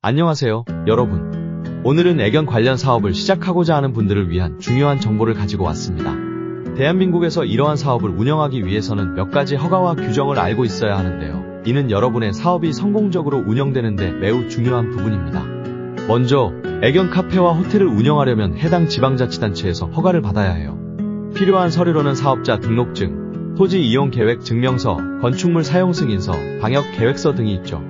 안녕하세요, 여러분. 오늘은 애견 관련 사업을 시작하고자 하는 분들을 위한 중요한 정보를 가지고 왔습니다. 대한민국에서 이러한 사업을 운영하기 위해서는 몇 가지 허가와 규정을 알고 있어야 하는데요. 이는 여러분의 사업이 성공적으로 운영되는데 매우 중요한 부분입니다. 먼저, 애견 카페와 호텔을 운영하려면 해당 지방자치단체에서 허가를 받아야 해요. 필요한 서류로는 사업자 등록증, 토지 이용 계획 증명서, 건축물 사용 승인서, 방역 계획서 등이 있죠.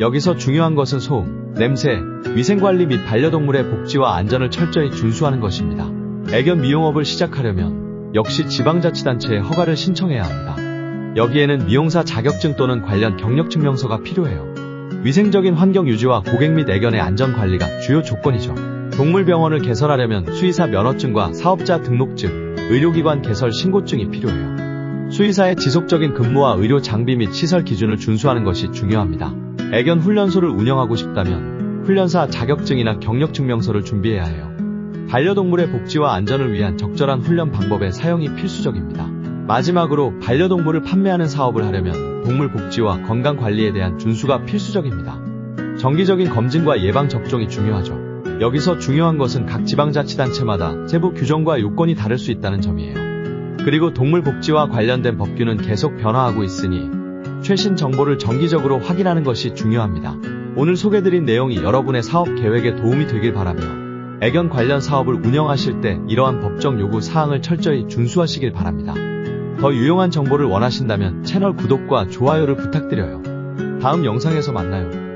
여기서 중요한 것은 소음, 냄새, 위생관리 및 반려동물의 복지와 안전을 철저히 준수하는 것입니다. 애견 미용업을 시작하려면 역시 지방자치단체에 허가를 신청해야 합니다. 여기에는 미용사 자격증 또는 관련 경력증명서가 필요해요. 위생적인 환경 유지와 고객 및 애견의 안전 관리가 주요 조건이죠. 동물병원을 개설하려면 수의사 면허증과 사업자 등록증, 의료기관 개설 신고증이 필요해요. 수의사의 지속적인 근무와 의료 장비 및 시설 기준을 준수하는 것이 중요합니다. 애견 훈련소를 운영하고 싶다면 훈련사 자격증이나 경력 증명서를 준비해야 해요. 반려동물의 복지와 안전을 위한 적절한 훈련 방법의 사용이 필수적입니다. 마지막으로 반려동물을 판매하는 사업을 하려면 동물 복지와 건강 관리에 대한 준수가 필수적입니다. 정기적인 검진과 예방 접종이 중요하죠. 여기서 중요한 것은 각 지방자치단체마다 세부 규정과 요건이 다를 수 있다는 점이에요. 그리고 동물 복지와 관련된 법규는 계속 변화하고 있으니 최신 정보를 정기적으로 확인하는 것이 중요합니다. 오늘 소개드린 내용이 여러분의 사업 계획에 도움이 되길 바라며 애견 관련 사업을 운영하실 때 이러한 법정 요구 사항을 철저히 준수하시길 바랍니다. 더 유용한 정보를 원하신다면 채널 구독과 좋아요를 부탁드려요. 다음 영상에서 만나요.